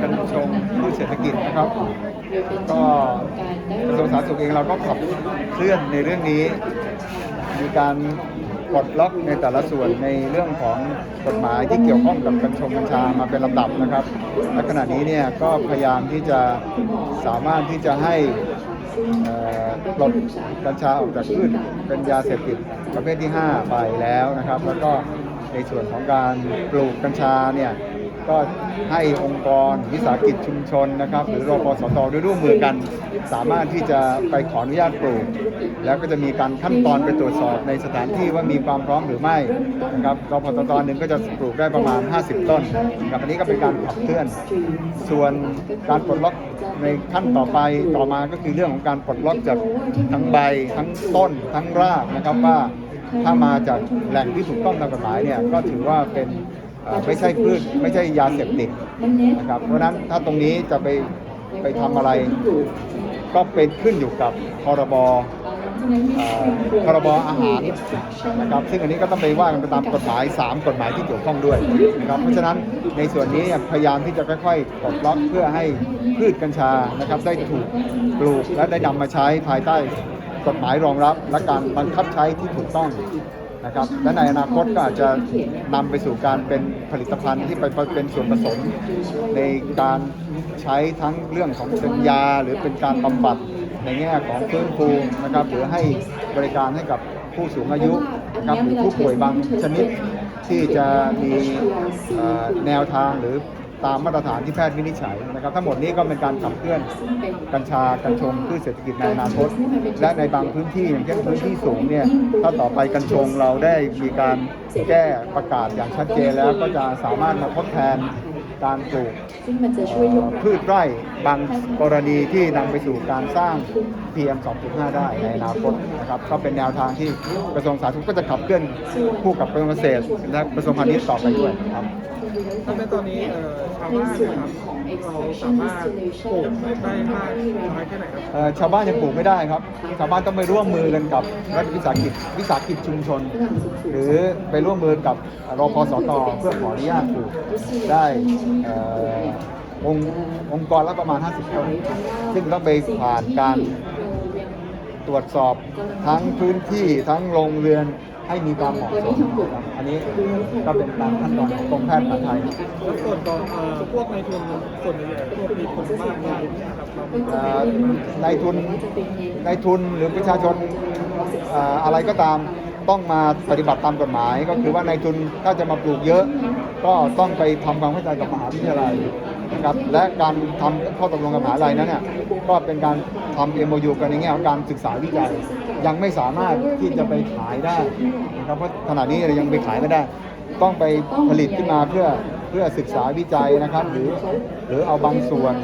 กัญชงพืชเศรษฐกิจนะครับ ก็กระทรวงสาธารณสุขเองเราก็ขับเคลื่อนในเรื่องนี้ มีการปลดล็อกในแต่ละส่วนในเรื่องของกฎหมายที่เกี่ยวข้องกับกัญชงกัญชามาเป็นลำดับนะครับและขณะนี้เนี่ยก็พยายามที่จะสามารถที่จะให้ปลดกัญชาออกจากพืชเป็นยาเสพติดประเภทที่ 5 ไปแล้วนะครับ แล้วก็ในส่วนของการปลูกกัญชาเนี่ย ก็ให้องค์กรวิสาหกิจชุมชนนะครับ หรือรพสตด้วยร่วมมือกัน สามารถที่จะไปขออนุญาตปลูก แล้วก็จะมีการขั้นตอนไปตรวจสอบในสถานที่ว่ามีความพร้อมหรือไม่นะครับรพสตหนึ่งก็จะปลูกได้ประมาณ 50 ต้นนะครับอันนี้ก็เป็นการขับเคลื่อน ส่วนการปลดล็อกในขั้นต่อไปต่อมาก็คือเรื่องของการปลดล็อกจากทั้งใบทั้งต้นทั้งรากนะครับว่าถ้ามาจากแหล่งที่ถูกต้องตามกฎหมายเนี่ยก็ถือว่าเป็น ไม่ใช่พืชไม่ใช่ยาเสพติดนะครับ เพราะนั้นถ้าตรงนี้จะไปไปทำอะไร ก็เป็นขึ้นอยู่กับพรบเอ่อพรบอาหารนะครับซึ่งอันนี้ก็ต้องไปว่ากันไปตามกฎหมาย 3 กฎหมายที่เกี่ยวข้องด้วยนะครับเพราะฉะนั้นในส่วนนี้พยายามที่จะค่อยๆปลดล็อกเพื่อให้พืชกัญชานะครับได้ถูกปลูกและได้นำมาใช้ภายใต้กฎหมายรองรับ และการบังคับใช้ที่ถูกต้อง นะครับและในอนาคตก็อาจจะนำไปสู่การเป็นผลิตภัณฑ์ที่ไปเป็นส่วนผสม ในการใช้ทั้งเรื่องของเป็นยา หรือเป็นการบำบัดในแง่ของฟื้นฟูนะครับหรือให้บริการให้กับผู้สูงอายุนะครับหรือผู้ป่วยบางชนิดที่จะมีเอ่อแนวทางหรือ ตามมาตรฐานที่แพทย์วินิจฉัยนะครับ ทั้งหมดนี้ก็เป็นการขับเคลื่อนกัญชากัญชงพืชเศรษฐกิจในอนาคต และในบางพื้นที่อย่างเช่นพื้นที่สูงเนี่ยถ้าต่อไปกัญชงเราได้มีการแก้ประกาศอย่างชัดเจนแล้วก็จะสามารถมาทดแทนการปลูกพืชไร่บางกรณีที่นำไปสู่การสร้าง PM 2.5 ได้ในอนาคตนะครับก็เป็นแนวทางที่กระทรวงสาธารณสุขก็จะขับเคลื่อนคู่กับกระทรวงเกษตรและกระทรวงพาณิชย์ต่อไปด้วยครับ ถ้าในตอนนี้เอ่อชาวบ้านนะครับเราสามารถปลูกได้มากน้อยแค่ไหนครับเอ่อชาวบ้านยังปลูกไม่ได้ครับ ชาวบ้านต้องไปร่วมมือกันกับรัฐวิสาหกิจวิสาหกิจชุมชน หรือไปร่วมมือกับรพสตเพื่อขออนุญาตปลูกได้เอ่อองค์องค์กรละประมาณ 50ต้นซึ่งต้องไปผ่านการตรวจสอบทั้งพื้นที่ทั้งโรงเรือน ให้มีความเหมาะสมอันนี้ก็เป็นตามขั้นตอนของกรมแพทย์แผนไทยแล้วส่วนของพวกในทุนส่วนใหญ่พวกมีคนมากมายนะครับนายทุนนายทุนหรือประชาชนอะไรก็ตามต้องมาปฏิบัติตามกฎหมาย ก็คือว่านายทุนถ้าจะมาปลูกเยอะ ก็ต้องไปทำความเข้าใจกับมหาวิทยาลัย ครับและการทำข้อตกลงกับมหาลัยนั้นเนี่ยก็เป็นการทำ MOU กันในแง่ของการศึกษาวิจัยยังไม่สามารถที่จะไปขายได้นะครับเพราะขณะนี้เรายังไปขายไม่ได้ ต้องไปผลิตขึ้นมาเพื่อเพื่อศึกษาวิจัยนะครับ หรือหรือเอาบางส่วน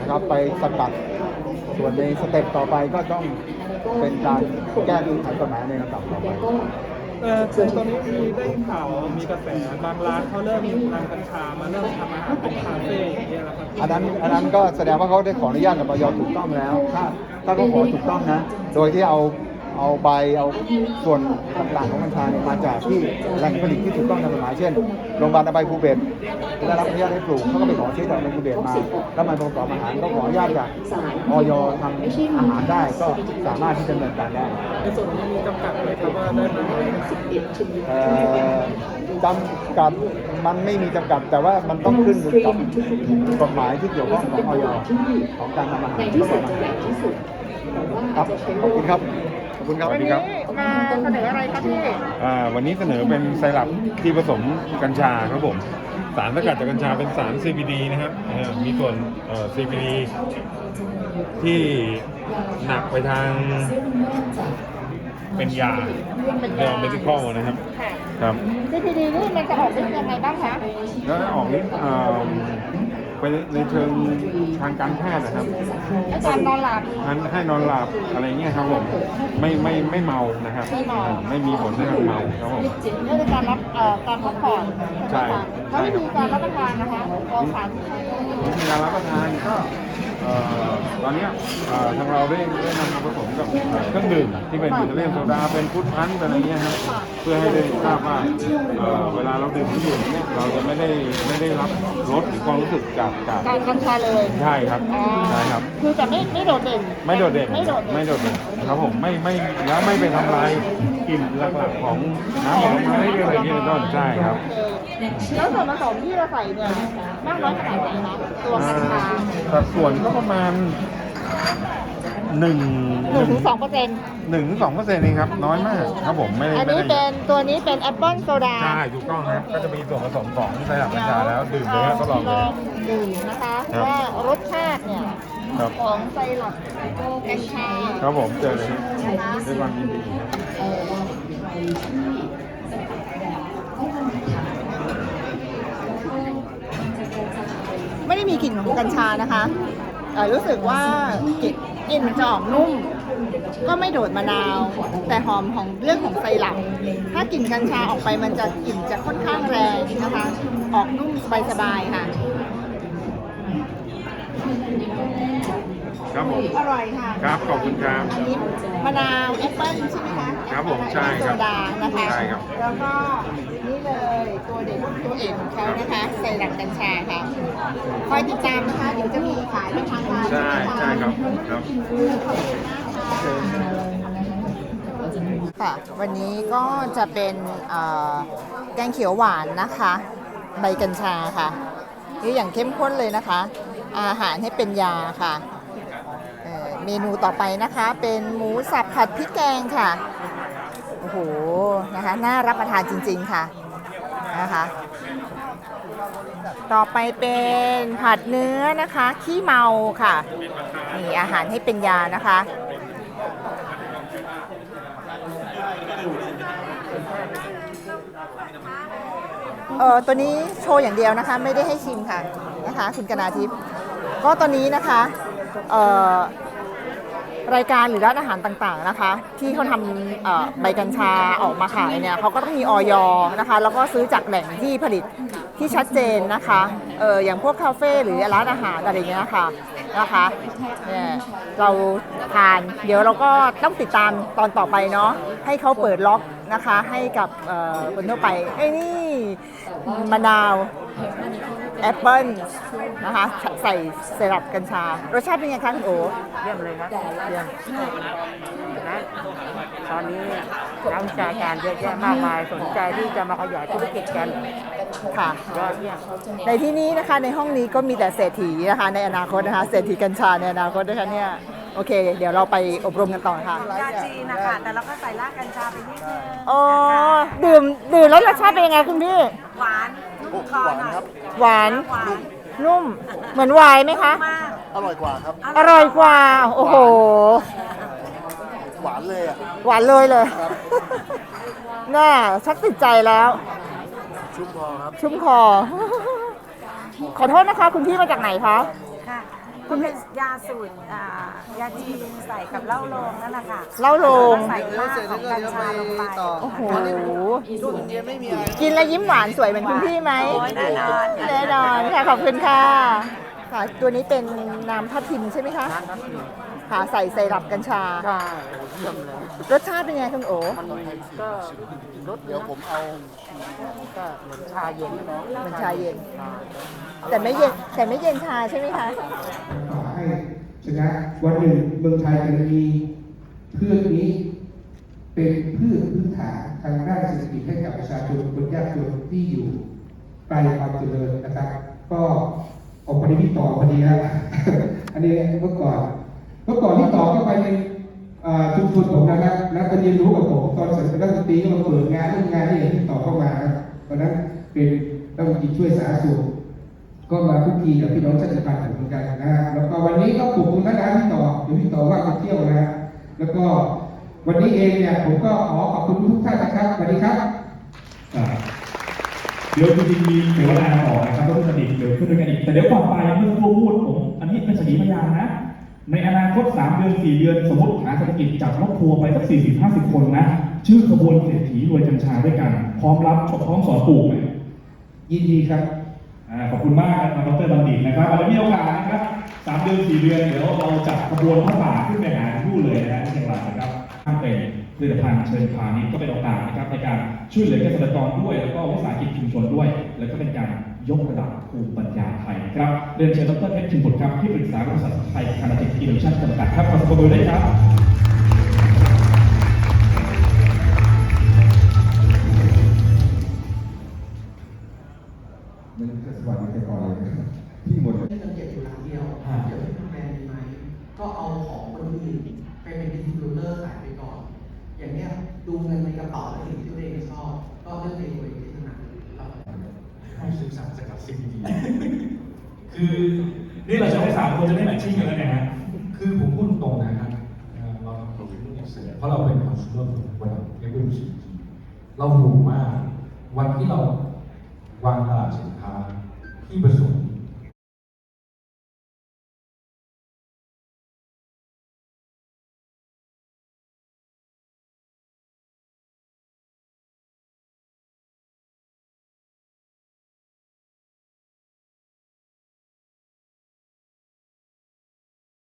นะครับไปสกัดส่วนในสเต็ปต่อไปก็ต้องเป็นการแก้ไขกฎหมายในลำดับต่อไป เออคือตอนนี้มีได้ข่าวมีกระแสบางร้านเขาเริ่มนำกัญชามาเริ่มทำอาหารเป็นคาเฟ่อย่างเงี้ยแล้วครับอันนั้นอันนั้นก็แสดงว่าเขาได้ขออนุญาตกับออยถูกต้องแล้ว ถ้าถ้าเขาขอถูกต้องนะ โดยที่เอา เอาใบเอาส่วนต่างๆของกัญชาเนี่ยมาจากที่แหล่งผลิตที่ถูกต้องตามกฎหมายเช่นโรงพยาบาลอภัยภูเบศรได้รับอนุญาตให้ปลูกเขาก็ไปขอซื้อจากโรงพยาบาลภูเบศรมา แล้วมันประกอบอาหารก็ขออนุญาตจากออยทำอาหารได้ก็สามารถที่จะดำเนินการได้ในส่วนนี้มีจำกัดไหมครับว่าได้ไหมเอ่อจำกัดมันไม่มีจำกัดแต่ว่ามันต้องขึ้นอยู่กับกฎหมายที่เกี่ยวข้องของออยของการทำอาหารในที่สุดจะใหญ่ที่สุด แต่ว่าครัอาบจจะใช้ขอบคุณครับ ขอบคุณครับ วันนี้มาเสนออะไรครับพี่อ่าวันนี้เสนอเป็นไซรัปที่ผสมกัญชาครับผม สารสกัดจากกัญชาเป็นสาร CBD นะครับเอ่อมีส่วนเอ่อ CBD ที่หนักไปทางเป็นยาเรียกว่า medical นะครับ ค่ะครับ CPD นี่มันจะออกฤทธิ์ยังไงบ้างคะ แล้วออกฤทธิ์เอ่อ ไปในเชิงทางการแพทย์นะครับและการนอนหลับให้ให้นอนหลับอะไรเงี้ยครับผมไม่ไม่ไม่เมานะครับ ไม่เมาอ่าไม่มีผลในทางเมาครับผมเรื่องการรับเอ่อการพักผ่อนใช่ไหมคะแล้ววิธีการรับประทานนะคะเอาสารที่ใช้วิธีการรับประทานก็เอ่อ ตอนเนี้ยเอ่อทางเราได้ได้นำมาผสมกับเครื่องดื่มที่เป็นอิตาเลียนโซดาเป็นฟุตพันธ์อะไรเงี้ยครับเพื่อให้ได้ทราบว่าเอ่อเวลาเราดื่มเครื่องดื่มเนี่ยเราจะไม่ได้ไม่ได้รับรสหรือความรู้สึกจากจากการกัญชาเลยใช่ครับอ๋อใช่ครับคือจะไม่ไม่โดดเด่นไม่โดดเด่นไม่โดดเด่นไม่โดดเด่นครับผมไม่ไม่แล้วไม่ไปทำลายกลิ่นหลักๆของน้ำผลไม้อะไรอย่างเงี้ยเป็นต้นใช่ครับโอเคแล้วส่วนผสมที่เราใส่เนี่ยมากน้อยขนาดไหนคะตัวกัญชาสัดส่วนก็ประมาณหนึ่งหนึ่งถึงสองเปอร์เซ็นต์หนึ่งถึงสองเปอร์เซ็นต์เองครับ น้อยมากครับผมไม่ได้อันไม่นี้ได้เป็นตัวนี้เป็นแอปเปิลโซดาใช่ถูกต้องครับก็จะมีส่วนผสมของไซรัปกัญชาแล้วดื่มเลยครับก็ลองเลยดื่มนะคะครับ ว่ารสชาติเนี่ยครับ ของไซรัปกัญชาครับผมเจอเลยนะคะด้วยความยินดีครับไม่ได้มีกลิ่นของกัญชานะคะ เอ่อรู้สึกว่ากินกลิ่นมันจะออกนุ่ม ก็ไม่โดดมะนาว แต่หอมของเรื่องของไซรัปถ้ากลิ่นกัญชาออกไปมันจะกลิ่นจะค่อนข้างแรงนะคะ ออกนุ่มสบายๆค่ะ ครับผม อร่อยค่ะครับขอบคุณครับอันนี้มะนาวแอปเปิ้ลใช่ไหมคะครับผมใช่ครับโซดานะคะใช่ครับ แล้วก็นี่เลยตัวเด็ดตัวเอกของเขานะคะ ใส่หลักกัญชาค่ะคอยติดตามนะคะเดี๋ยวจะมีขายเป็นทางการใช่ใช่ครับครับค่ะ วันนี้ก็จะเป็นเอ่อแกงเขียวหวานนะคะ ใบกัญชาค่ะนี่อย่างเข้มข้นเลยนะคะ อาหารให้เป็นยาค่ะ เมนูต่อไปนะคะ เป็นหมูสับผัดพริกแกงค่ะ โอ้โห นะคะ น่ารับประทานจริง ๆ ค่ะ นะคะ ต่อไปเป็นผัดเนื้อนะคะ ขี้เมาค่ะนี่อาหารให้เป็นยานะคะ เออตัวนี้โชว์อย่างเดียวนะคะ ไม่ได้ให้ชิมค่ะ นะคะ คุณกนาทิพย์ ก็ตอนนี้นะคะ เอ่อ รายการหรือร้านอาหารต่างๆนะคะ ที่เขาทำใบกัญชาออกมาขายเนี่ยเขาก็ต้องมีออยนะคะ แล้วก็ซื้อจากแหล่งที่ผลิตที่ชัดเจนนะคะเอออย่างพวกคาเฟ่หรือร้านอาหารอะไรเงี้ยค่ะนะคะเนี่ยเราทานเดี๋ยวเราก็ต้องติดตามตอนต่อไปเนาะให้เขาเปิดล็อกนะคะให้กับคนทั่วไปไอ้นี่มะนาว แอปเปิ้ลนะคะใส่เซรั่มกัญชา รสชาติเป็นไงคะคุณโอเยี่ยมเลยครับเยี่ยมนะตอนนี้นักวิชาการเยอะแยะมากมายสนใจที่จะมาขยายธุรกิจกันค่ะยอดเยี่ยมในที่นี้นะคะในห้องนี้ก็มีแต่เศรษฐีนะคะในอนาคตนะคะเศรษฐีกัญชาในอนาคตนะคะเนี่ยโอเค เดี๋ยวเราไปอบรมกันต่อค่ะยาจีนนะคะแต่เราก็ใส่รากกัญชาไปนิดนึงอ๋อดื่มดื่มแล้วรสชาติเป็นยังไงคุณพี่หวาน นุ่มคอหน่อยหวาน หวานนุ่ม เหมือนไวน์ไหมคะ มากอร่อยกว่าครับ อร่อยกว่า โอ้โห หวานเลยอะ หวานเลยเลย น่าชักติดใจแล้ว ชุ่มคอครับ ชุ่มคอ ขอโทษนะคะ คุณพี่มาจากไหนคะ ค่ะ คุณเป็นยาสูตรอ่ายาจีนใส่กับเหล้าโรงนั่นแหละค่ะเหล้าโรงใส่รากของกัญชาลงไปโอ้โหกินแล้วยิ้มหวานสวยเหมือนคุณพี่ไหมโอ้ยแน่นอน แน่นอนค่ะขอบคุณค่ะค่ะ ตัวนี้เป็นน้ำทับทิมใช่ไหมคะร้านนั้นคื อค่ะใส่ไซรัปกัญชาได้เยี่ยมเลยรสชาติเป็นไงคุณโอ มันก็รสเดี๋ยวผมเอาก็เหมือนชาเย็นเนาะเหมือนชาเย็นชาแต่ไม่เย็นแต่ไม่เย็นชาใช่ไหมคะ ขอให้ชนะวันหนึ่งเมืองไทยจะมีพืชนี้ เป็นพืชพื้นฐานทางด้านเศรษฐกิจให้กับประชาชนคนยากจนที่อยู่ไกลความเจริญนะครับ ก็ออกพอดีพี่ต่อพอดีนะอันนี้เมื่อก่อนเมื่อก่อนที่ต่อก็ไปในชุมชนผมนะครับแล้วก็เรียนรู้กับผมตอนสมัยนักดนตรีก็มาเปิดงานเรื่องงานที่เห็นที่ต่อเข้ามาครับตอนนั้นเป็นรัฐมนตรีช่วยสาธารณสุขก็มาคุกคีกับพี่น้องชาติพันธุ์ผมเหมือนกันนะฮะแล้วก็วันนี้ก็ปลุกคุณนักการพี่ต่อเดี๋ยวพี่ต่อว่างไปเที่ยวนะฮะแล้วก็วันนี้เองเนี่ยผมก็ขอขอบคุณทุกท่านนะครับสวัสดีครับเดี๋ยวจริงๆมีเสวนาต่อนะครับเรื่องคดีเดี๋ยวขึ้นด้วยกันอีกแต่เดี๋ยวก่อนไปเมื่อครูพูดผมอันนี้เป็นสถิพยานนะ ในอนาคต 3 เดือน 4 เดือน สมมติหาเศรษฐกิจจับรถทัวร์ไปสัก 40 50 คนนะ ชื่อขบวนเศรษฐีรวยกัญชาด้วยกัน พร้อมรับพร้อมสอนปลูกไหมยินดีครับอ่าขอบคุณมากนะครับดรบัณฑิตนะครับแล้วมีโอกาสนะครับสามเดือนสี่เดือน เดี๋ยวเราจัดขบวนพระป่าขึ้นไปหาผู้เลยนะที่จังหวัดนะครับท่านเป็นผลิตภัณฑ์เชิญพาณิชย์ก็เป็นโอกาสนะครับในการช่วยเหลือเกษตรกรด้วย แล้วก็วิสาหกิจชุมชนด้วย แล้วก็เป็นการ ยกระดับภูมิปัญญาไทยครับเรียนเชิญดรเพชรชิมบุตรครับที่ปรึกษาบริษัทไทยคานาติกอินโนเวชั่นจำกัดครับขอสบมือด้วยครับมันก็สวัสดีแต่ก่อนเลยที่หมดเงินเก็บอยู่หลังเดียวเดี๋ยวให้ทำแบรนด์ดีไหมก็เอาของคนอื่นไปเป็นดิสติบิวเตอร์ขายไปก่อน อย่างเนี้ยดูเงินในกระเป๋าและสิ่งที่ตัวเองชอบ ก็เลือกในตัวเองที่ถนัดครับ ให้ศึกษาจากหลัก สิบดีคือนี่เราจะให้สามคนจะได้แมทชิ่งกันแล้วนะฮะคือผมพูดตรงนะครับเอ่อเราทำโปรเจกต์เสร็จเพราะเราเป็นคอน sumer เวลาเรียกว่ารู้สึกเราหูมากวันที่เราวางตลาดสินค้าที่ผสม